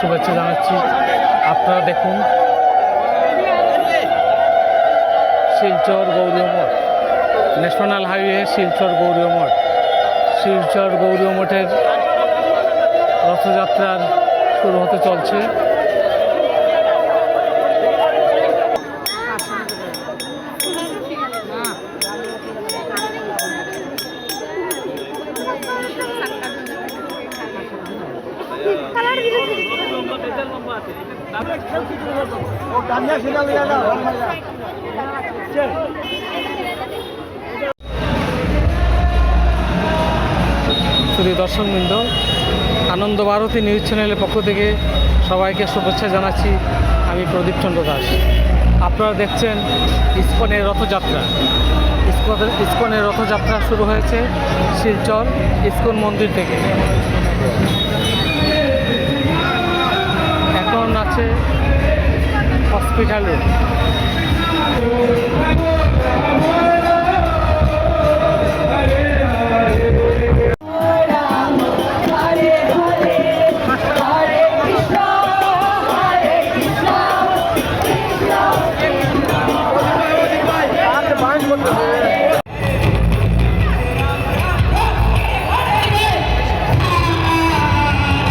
শুভেচ্ছা জানাচ্ছি। আপনারা দেখুন, শিলচর গৌরীয় মঠ, ন্যাশনাল হাইওয়ে শিলচর গৌরীয় মঠ। শিলচর গৌরীয় মঠের রথযাত্রার শুরু হতে চলছে। শুধু দর্শকবৃন্দ, আনন্দ ভারতী নিউজ চ্যানেলের পক্ষ থেকে সবাইকে শুভেচ্ছা জানাচ্ছি আমি প্রদীপ চন্দ্র দাস। আপনারা দেখছেন ইস্কনের রথযাত্রা। ইস্কনের ইস্কনের রথযাত্রা শুরু হয়েছে শিলচর ইস্কন মন্দির থেকে। হসপিটাল। রোড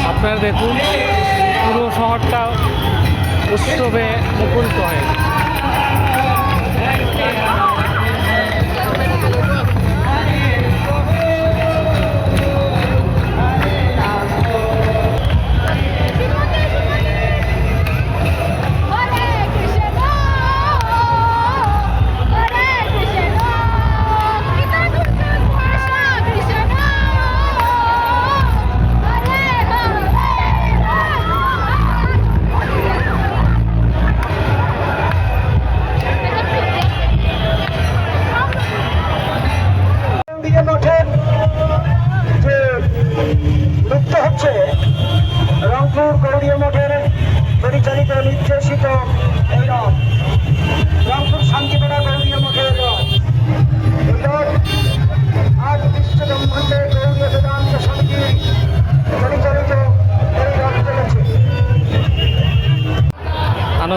আপনারা দেখুন পুরো শহরটা উৎসবে মুকুল হয়ে রংপুর গৌরীয় মঠের পরিচালিত নির্দেশিত এই রথ রংপুর শান্তিপাড়া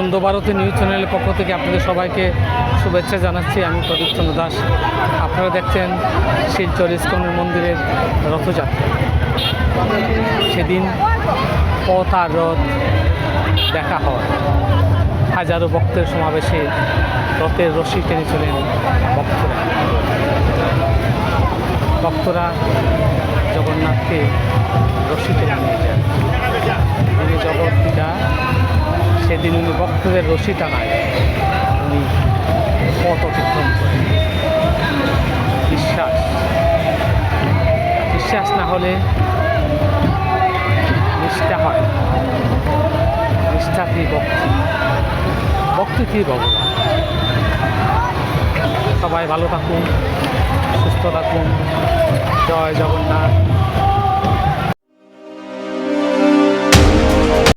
আনন্দ ভারতী নিউজ চ্যানেলের পক্ষ থেকে আপনাদের সবাইকে শুভেচ্ছা জানাচ্ছি। আমি প্রদীপ চন্দ্র দাস। আপনারা দেখছেন শিলচর ইস্কনের মন্দিরের রথযাত্রা। সেদিন পথ আর রথ দেখা হয়। হাজারো ভক্তের সমাবেশে রথের রশি টেনেছিলেন ভক্তরা। ভক্তরা জগন্নাথকে রশি টেনে নিয়ে যিনি জগৎ পিতা সেদিন উনি ভক্তদের রশি টানায় উনি পথ অতিক্রম বিশ্বাস। বিশ্বাস না হলে নিষ্ঠা হয়। নিষ্ঠা কি ভক্তি। ভক্তি কি ভগবান। সবাই ভালো থাকুন, সুস্থ থাকুন। জয় জগন্নাথ।